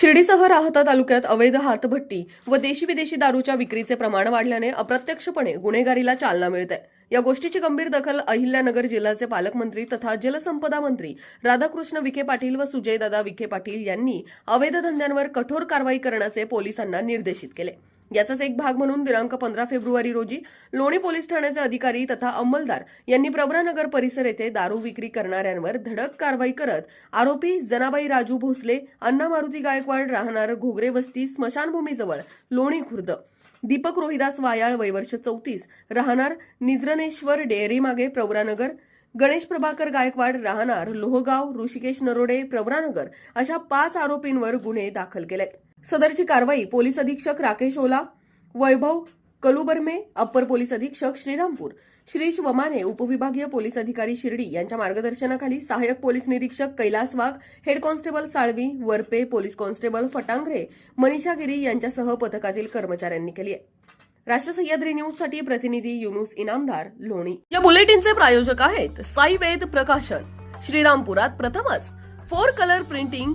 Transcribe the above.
शिर्डीसह राहता तालुक्यात अवैध हातभट्टी व देशी विदेशी दारूच्या विक्रीचे प्रमाण वाढल्याने अप्रत्यक्षपणे गुन्हेगारीला चालना मिळते. या गोष्टीची गंभीर दखल अहिल्यानगर जिल्ह्याचे पालकमंत्री तथा जलसंपदा मंत्री राधाकृष्ण विखे पाटील व सुजयदादा विखे पाटील यांनी अवैध धंद्यांवर कठोर कारवाई करण्याचे पोलिसांना निर्देशित केले. याचाच एक भाग म्हणून दिनांक पंधरा फेब्रुवारी रोजी लोणी पोलीस ठाण्याचे अधिकारी तथा अंमलदार यांनी प्रवरानगर परिसर येथे दारू विक्री करणाऱ्यांवर धडक कारवाई करत आरोपी जनाबाई राजू भोसले अण्णा मारुती गायकवाड राहणार घोगरे वस्ती स्मशानभूमीजवळ लोणी खुर्द दीपक रोहिदास वायाळ वयवर्ष चौतीस राहणार निजरनेश्वर डेअरी मागे प्रवरानगर गणेश प्रभाकर गायकवाड राहणार लोहगाव ऋषिकेश नरोडे प्रवरानगर अशा पाच आरोपींवर गुन्हे दाखल केलेत. सदरची कारवाई पोलीस अधीक्षक राकेश ओला वैभव कलुबर्मे अप्पर पोलीस अधीक्षक श्रीरामपूर श्रीश वमाने उपविभागीय पोलीस अधिकारी शिर्डी यांच्या मार्गदर्शनाखाली सहाय्यक पोलीस निरीक्षक Kailas Wagh head constable Salvi Warpe police constable Fatangare Manisha Giri यांच्यासह पथकातील कर्मचाऱ्यांनी केली आहे. राष्ट्र सह्याद्री न्यूजसाठी प्रतिनिधी युनुस इनामदार लोणी. या बुलेटिनचे प्रायोजक आहेत साई वेद प्रकाशन. श्रीरामपुरात प्रथमच फोर कलर प्रिंटिंग